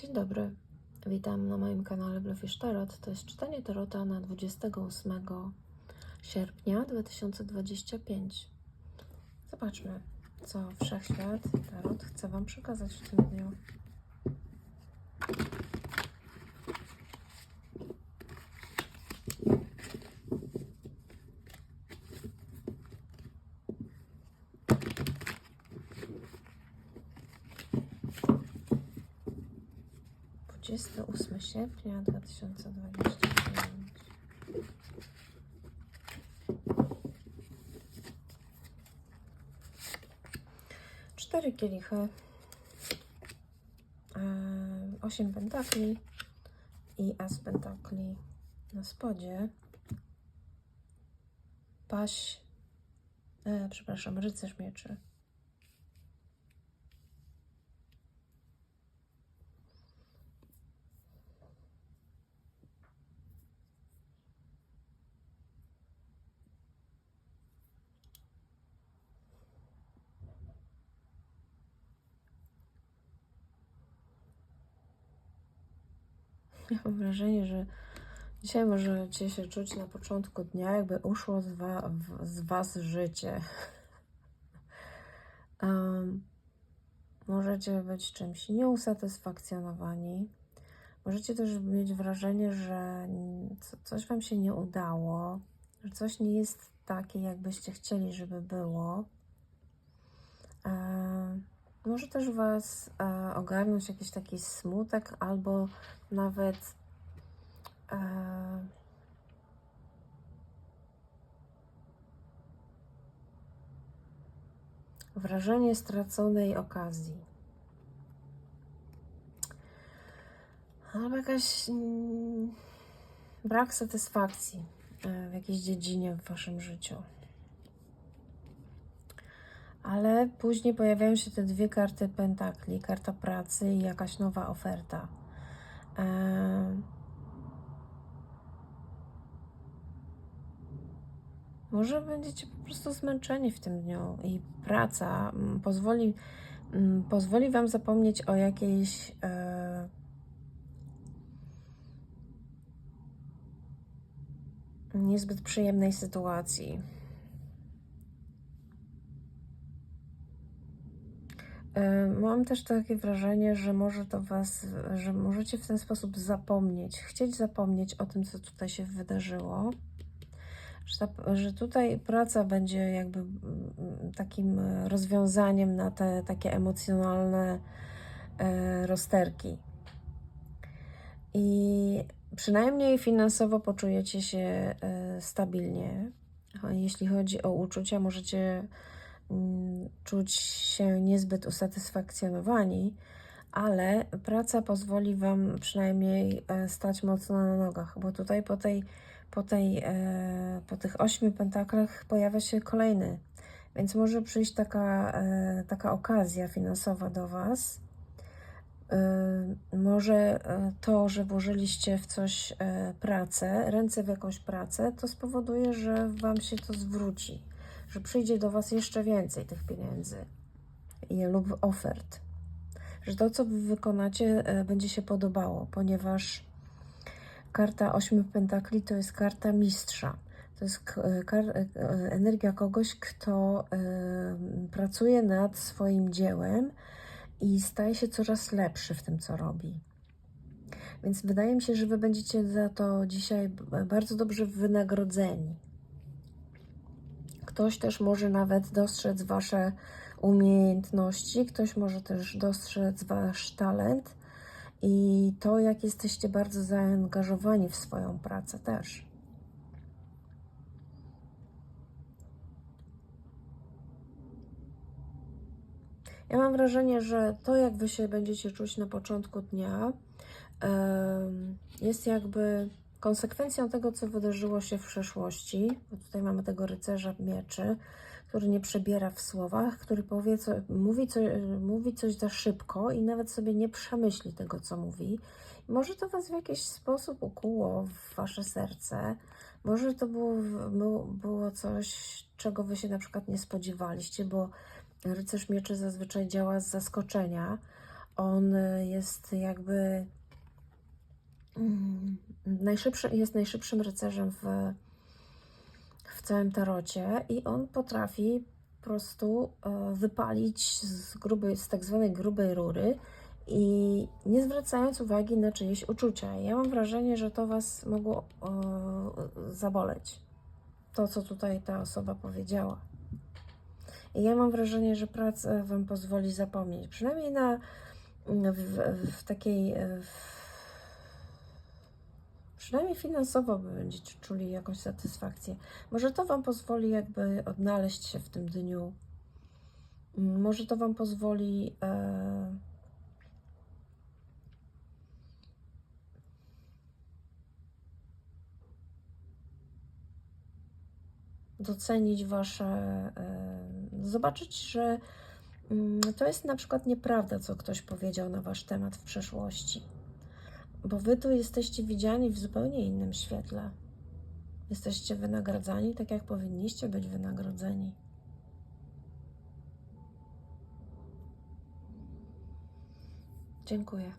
Dzień dobry, witam na moim kanale Bluefish Tarot. To jest czytanie Tarota na 28 sierpnia 2025. Zobaczmy, co Wszechświat Tarot chce Wam przekazać w tym dniu. Dwudziesty ósmy sierpnia 2025. Cztery kielichy. e, Osiem pentakli i as pentakli na spodzie. Paś, e, przepraszam, rycerz mieczy. Ja mam wrażenie, że dzisiaj możecie się czuć na początku dnia, jakby uszło z, wa z Was życie. Em, możecie być czymś nieusatysfakcjonowani. Możecie też mieć wrażenie, że coś Wam się nie udało, że coś nie jest takie, jakbyście chcieli, żeby było. Em, może też Was e, ogarnąć jakiś taki smutek, albo nawet e, wrażenie straconej okazji. Albo jakaś mm, brak satysfakcji e, w jakiejś dziedzinie w Waszym życiu. Ale później pojawiają się te dwie karty pentakli, karta pracy i jakaś nowa oferta. E, Może będziecie po prostu zmęczeni w tym dniu i praca mm, pozwoli, mm, pozwoli Wam zapomnieć o jakiejś e, niezbyt przyjemnej sytuacji. Mam też takie wrażenie, że może to Was, że możecie w ten sposób zapomnieć, chcieć zapomnieć o tym, co tutaj się wydarzyło że, ta, że tutaj praca będzie jakby mm, takim rozwiązaniem na te takie emocjonalne e, rozterki. I przynajmniej finansowo poczujecie się e, stabilnie. Jeśli chodzi o uczucia, możecie czuć się niezbyt usatysfakcjonowani, ale praca pozwoli Wam przynajmniej e, stać mocno na nogach, bo tutaj po tej po, tej, e, po tych ośmiu pentaklach pojawia się kolejny. Więc może przyjść taka, e, taka okazja finansowa do Was. Może to, że włożyliście w coś pracę, ręce w jakąś pracę, to spowoduje, że Wam się to zwróci, że przyjdzie do Was jeszcze więcej tych pieniędzy lub ofert. Że to, co Wy wykonacie, e, będzie się podobało, ponieważ Karta ośmiu pentakli to jest karta mistrza. To jest kar- e, energia kogoś, kto e, pracuje nad swoim dziełem i staje się coraz lepszy w tym, co robi. Więc wydaje mi się, że Wy będziecie za to dzisiaj bardzo dobrze wynagrodzeni. Ktoś też może nawet dostrzec Wasze umiejętności, ktoś może też dostrzec Wasz talent i to, jak jesteście bardzo zaangażowani w swoją pracę też. Ja mam wrażenie, że to, jak wy się będziecie czuć na początku dnia, jest jakby konsekwencją tego, co wydarzyło się w przeszłości. Bo tutaj mamy tego rycerza mieczy, który nie przebiera w słowach, który powie, co, mówi, co, mówi coś za szybko i nawet sobie nie przemyśli tego, co mówi. Może to Was w jakiś sposób ukuło w Wasze serce. Może to było, było, coś, czego Wy się na przykład nie spodziewaliście, bo rycerz mieczy zazwyczaj działa z zaskoczenia, On jest jakby najszybszy, jest najszybszym rycerzem w, w całym tarocie i on potrafi po prostu e, wypalić z, grubej, z tak zwanej grubej rury i nie zwracając uwagi na czyjeś uczucia. Ja mam wrażenie, że to Was mogło e, zaboleć. To, co tutaj ta osoba powiedziała. I ja mam wrażenie, że praca Wam pozwoli zapomnieć. Przynajmniej na w, w, w takiej. e, W, przynajmniej finansowo będziecie czuli jakąś satysfakcję. Może to Wam pozwoli jakby odnaleźć się w tym dniu. Mm, Może to Wam pozwoli e, docenić Wasze, e, zobaczyć, że mm, to jest na przykład nieprawda, co ktoś powiedział na Wasz temat w przeszłości. Bo Wy tu jesteście widziani w zupełnie innym świetle. Jesteście wynagradzani tak, jak powinniście być wynagrodzeni. Dziękuję.